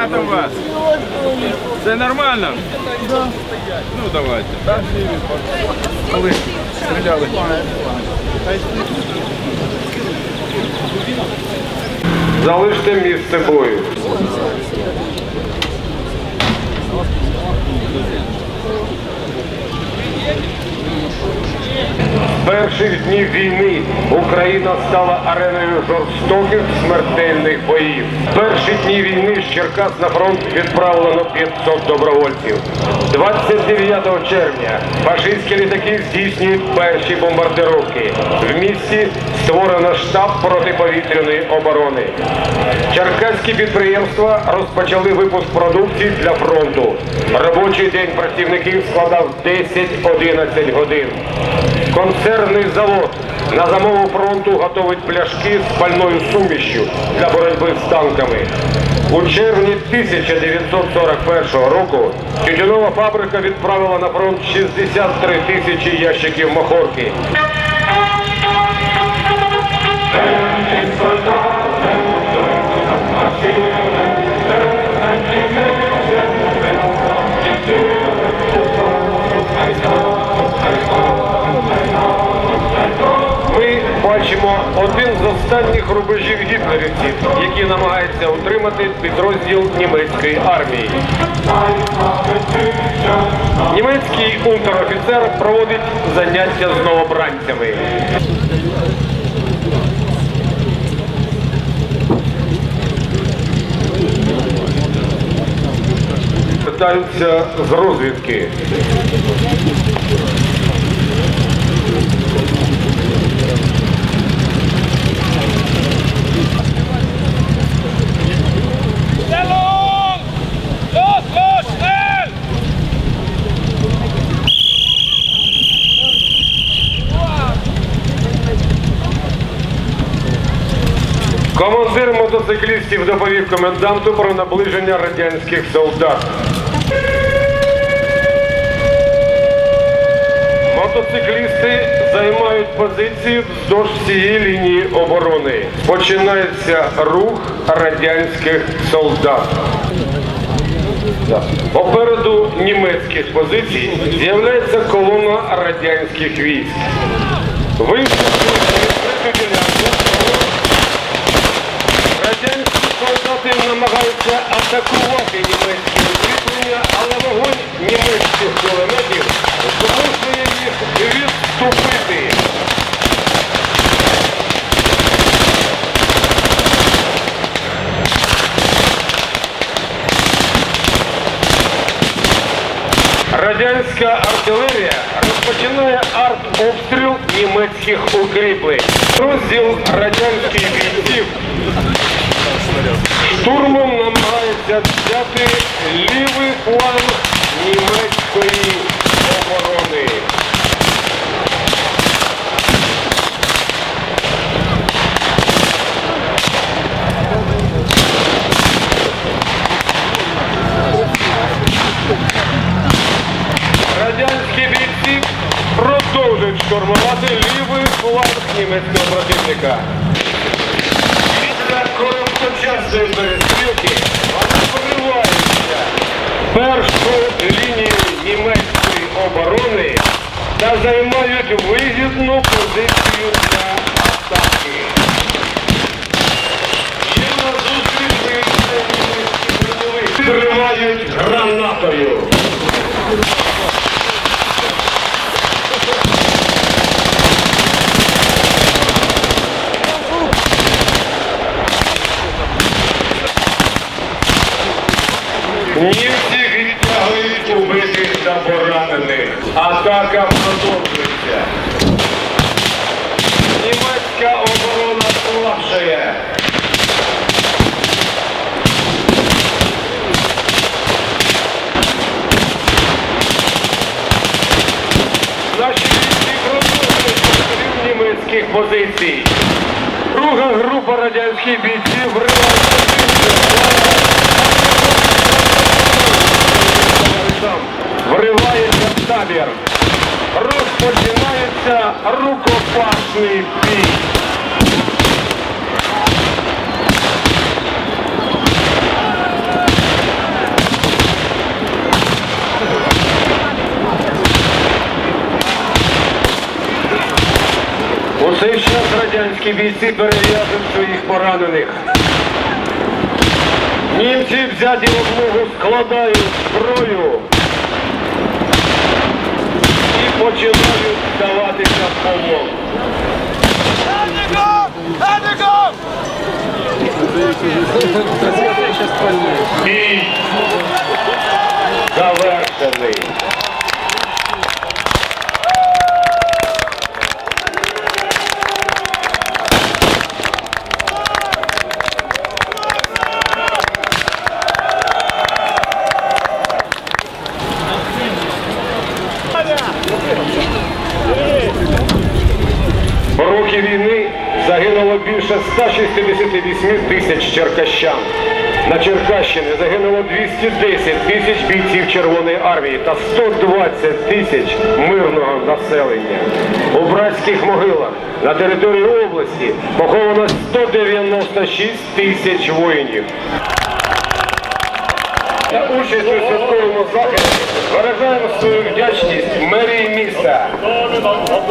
Як вас? Все нормально? Ну давайте. Коли стріляли. Залиште місце бою. Перших днів війни Україна стала ареною жорстоких смертельних боїв. Перші дні війни з Черкас на фронт відправлено 500 добровольців. 29 червня фашистські літаки здійснюють перші бомбардировки. В місті створено штаб протиповітряної оборони. Черкаські підприємства розпочали випуск продукції для фронту. Робочий день працівників складав 10-11 годин. Концерний завод на замову фронту готовить пляшки з пальною сумішю для боротьби з танками. У червні 1941 року тютюнова фабрика відправила на фронт 63 тисячі ящиків махорки. Рубежів гітлерівців, які намагаються утримати підрозділ німецької армії. Німецький унтер-офіцер проводить заняття з новобранцями. Питаються з розвідки. Командир мотоциклістів доповів коменданту про наближення радянських солдат. Мотоциклісти займають позиції вздовж всієї лінії оборони. Починається рух радянських солдат. Попереду німецьких позицій з'являється колона радянських військ. Вийшовши солдати намагаються атакувати німецькі укріплення, але вогонь німецьких кулеметів змушує їх відступити. Радянська артилерія розпочинає артобстріл німецьких укріплень. Розділ радянських бійців штурмом намагається взяти лівий фланг німецької оборони. Радянські бійці продовжують штурмувати лівий фланг німецького противника. Вони пориваються першу лінію німецької оборони та займають вигідну позицію для атаки. Ще на зустріч німецькі броньовики. Тривають Німці відтягують убитих та поранених. Атака продовжується. Німецька оборона слабшає. Наші продовжують німецьких позицій. Друга група радянських бійців радянські бійці перев'язують своїх поранених. Німці взяті в облогу складають зброю і починають здаватися в полон. Бій завершений. В роки війни загинуло більше 168 тисяч черкащан. На Черкащині загинуло 210 тисяч бійців Червоної армії та 120 тисяч мирного населення. У братських могилах на території області поховано 196 тисяч воїнів. За участь у святковому заході виражаємо свою вдячність мерії міста,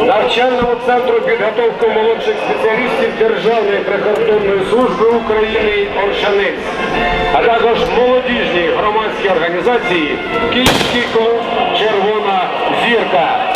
навчальному центру підготовки молодших спеціалістів Державної прикордонної служби України Оршанець, а також молодіжній громадській організації Київський клуб Червона зірка.